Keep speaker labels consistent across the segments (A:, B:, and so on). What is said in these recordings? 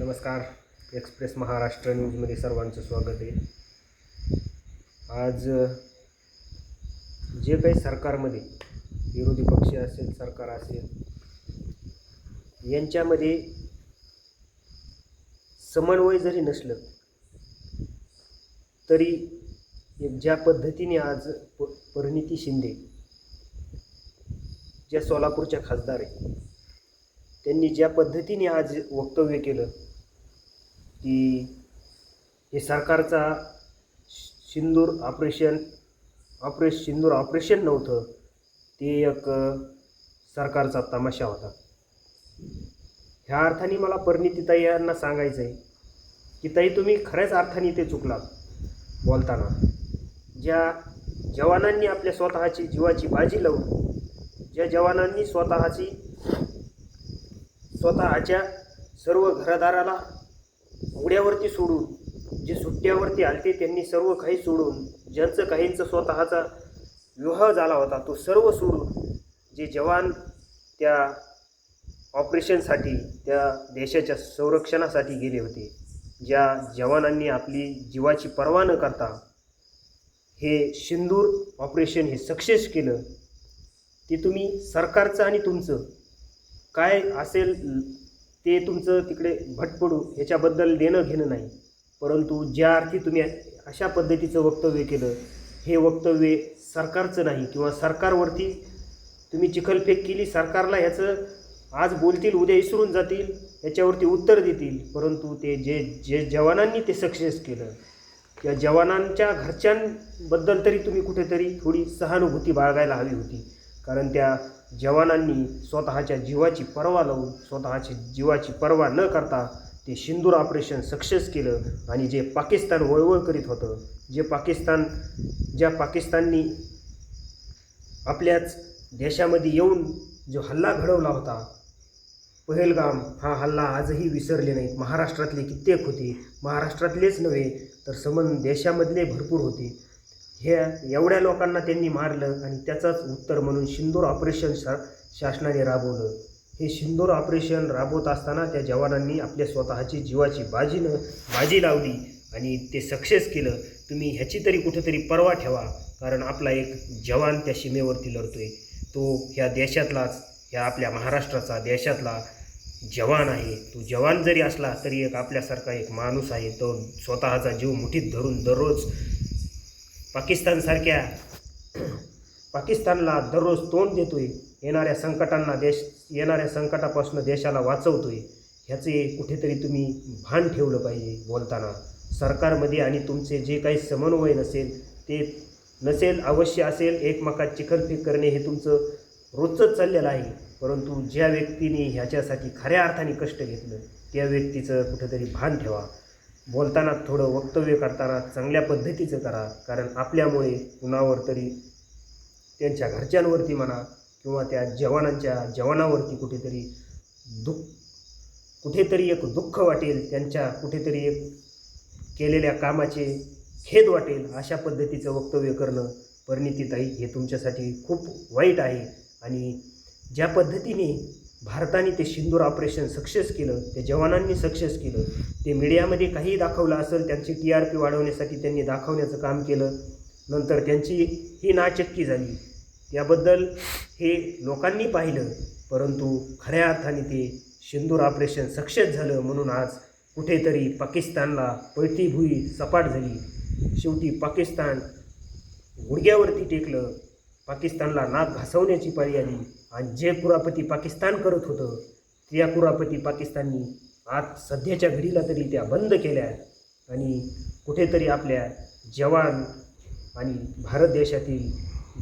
A: नमस्कार. एक्सप्रेस महाराष्ट्र न्यूजमध्ये सर्वांचं स्वागत आहे. आज जे काही सरकारमध्ये विरोधी पक्ष असेल सरकार असेल यांच्यामध्ये समन्वय जरी नसलं तरी एक ज्या पद्धतीने आज प परिणिती शिंदे ज्या सोलापूरच्या खासदार आहे त्यांनी ज्या पद्धतीने आज वक्तव्य केलं की हे सरकारचा सिंदूर ऑपरेशन ऑपरेश सिंदूर ऑपरेशन नव्हतं ते एक सरकारचा तमाशा होता. ह्या अर्थाने मला परिणितीताई यांना सांगायचं आहे की ताई तुम्ही खऱ्याच अर्थाने ते चुकलात बोलताना. ज्या जवानांनी आपल्या स्वतःची जीवाची बाजी लावून ज्या जवानांनी स्वतःची स्वतःच्या सर्व घरदाराला उड्यावरती सोडून जे सुट्ट्यावरती आलते त्यांनी सर्व काही सोडून ज्यांचं काहींचं स्वतःचा विवाह झाला होता तो सर्व सोडून जे जवान त्या ऑपरेशनसाठी त्या देशाच्या संरक्षणासाठी गेले होते ज्या जवानांनी आपली जीवाची पर्वा न करता हे सिंदूर ऑपरेशन हे सक्सेस केलं ते तुम्ही सरकारचं आणि तुमचं काय असेल ते तुमचं तिकडे भट पडू ह्याच्याबद्दल देणं घेणं नाही. परंतु ज्या अर्थी तुम्ही अशा पद्धतीचं वक्तव्य केलं हे वक्तव्य सरकारचं नाही किंवा सरकारवरती तुम्ही चिखलफेक केली सरकारला ह्याचं आज बोलतील उद्या विसरून जातील याच्यावरती उत्तर देतील. परंतु ते जे जे जवानांनी ते सक्सेस केलं त्या जवानांच्या घरच्यांबद्दल तरी तुम्ही कुठेतरी थोडी सहानुभूती बाळगायला हवी होती. कारण त्या जवानांनी स्वतःच्या जीवाची पर्वा लावून स्वतःची जीवाची पर्वा न करता ते सिंदूर ऑपरेशन सक्सेस केलं आणि जे पाकिस्तान वळवळ करीत होतं जे पाकिस्तान ज्या पाकिस्ताननी आपल्याच देशामध्ये येऊन जो हल्ला घडवला होता पहलगाम हा हल्ला आजही विसरले नाहीत. महाराष्ट्रातले कित्येक होते. महाराष्ट्रातलेच नव्हे तर समन देशामधले भरपूर होते. हे एवढ्या लोकांना त्यांनी मारलं आणि त्याचाच उत्तर म्हणून शिंदूर ऑपरेशन शा शासनाने राबवलं. हे शिंदूर ऑपरेशन राबवत असताना त्या जवानांनी आपल्या स्वतःची जीवाची बाजीनं बाजी लावली आणि ते सक्सेस केलं. तुम्ही ह्याची तरी कुठेतरी पर्वा ठेवा कारण आपला एक जवान त्या सीमेवरती लढतोय. तो ह्या देशातलाच ह्या आपल्या महाराष्ट्राचा देशातला जवान आहे. तो जवान जरी असला तरी एक आपल्यासारखा एक माणूस आहे. तो स्वतःचा जीव मुठीत धरून दररोज पाकिस्तानसारख्या पाकिस्तानला दररोज तोंड देतोय येणाऱ्या संकटांना देश येणाऱ्या संकटापासून देशाला वाचवतोय ह्याचे कुठेतरी तुम्ही भान ठेवलं पाहिजे बोलताना. सरकारमध्ये आणि तुमचे जे काही समन्वय नसेल ते नसेल अवश्य असेल एकमेकात चिखलफेक करणे हे तुमचं रोजचंच चाललेलं आहे. परंतु ज्या व्यक्तीने ह्याच्यासाठी खऱ्या अर्थाने कष्ट घेतलं त्या व्यक्तीचं कुठेतरी भान ठेवा. बोलताना थोडं वक्तव्य करताना चांगल्या पद्धतीचं करा. कारण आपल्यामुळे कुणावर तरी त्यांच्या घरच्यांवरती म्हणा किंवा त्या जवानांच्या जवानावरती कुठेतरी दुःख कुठेतरी एक दुःख वाटेल त्यांच्या कुठेतरी एक केलेल्या कामाचे खेद वाटेल अशा पद्धतीचं वक्तव्य करणं परिणितीताई हे तुमच्यासाठी खूप वाईट आहे. आणि ज्या पद्धतीने भारताने ते सिंदूर ऑपरेशन सक्सेस केलं ते जवानांनी सक्सेस केलं ते मीडियामध्ये काही दाखवलं असेल त्यांची टी आर पी वाढवण्यासाठी त्यांनी दाखवण्याचं काम केलं. नंतर त्यांची ही नाचक्की झाली. याबद्दल हे लोकांनी पाहिलं परंतु खऱ्या अर्थाने ते सिंदूर ऑपरेशन सक्सेस झालं म्हणून आज कुठेतरी पाकिस्तानला पळती भुई सपाट झाली. शेवटी पाकिस्तान गुडघ्यावरती टेकलं पाकिस्तानला नाक घासवण्याची पाळी आली. आणि जे कुरापती पाकिस्तान करत होतं त्या कुरापती पाकिस्ताननी आज सध्याच्या घडीला तरी त्या बंद केल्या. आणि कुठेतरी आपल्या जवान आणि भारत देशातील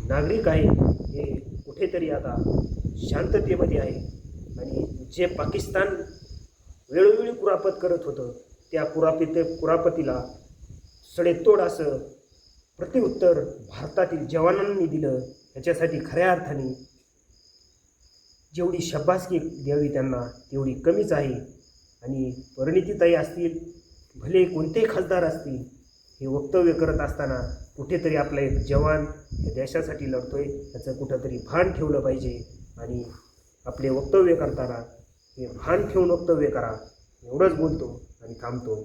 A: नागरिक आहेत हे कुठेतरी आता शांततेमध्ये आहे. आणि जे पाकिस्तान वेळोवेळी कुरापत करत होतं त्या कुरापती कुरापतीला सडेतोड असं प्रत्युत्तर भारतातील जवानांनी दिलं ह्याच्यासाठी खऱ्या अर्थाने जेवढी शब्बासकी द्यावी त्यांना तेवढी कमीच आहे. आणि परिणितीताई असतील भले कोणतेही खासदार असतील हे वक्तव्य करत असताना कुठेतरी आपला एक जवान या देशासाठी लढतोय याचं कुठंतरी भान ठेवलं पाहिजे. आणि आपले वक्तव्य करताना हे भान ठेवून वक्तव्य करा. एवढंच बोलतो आणि थांबतो.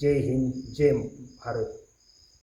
A: जय हिंद जय भारत.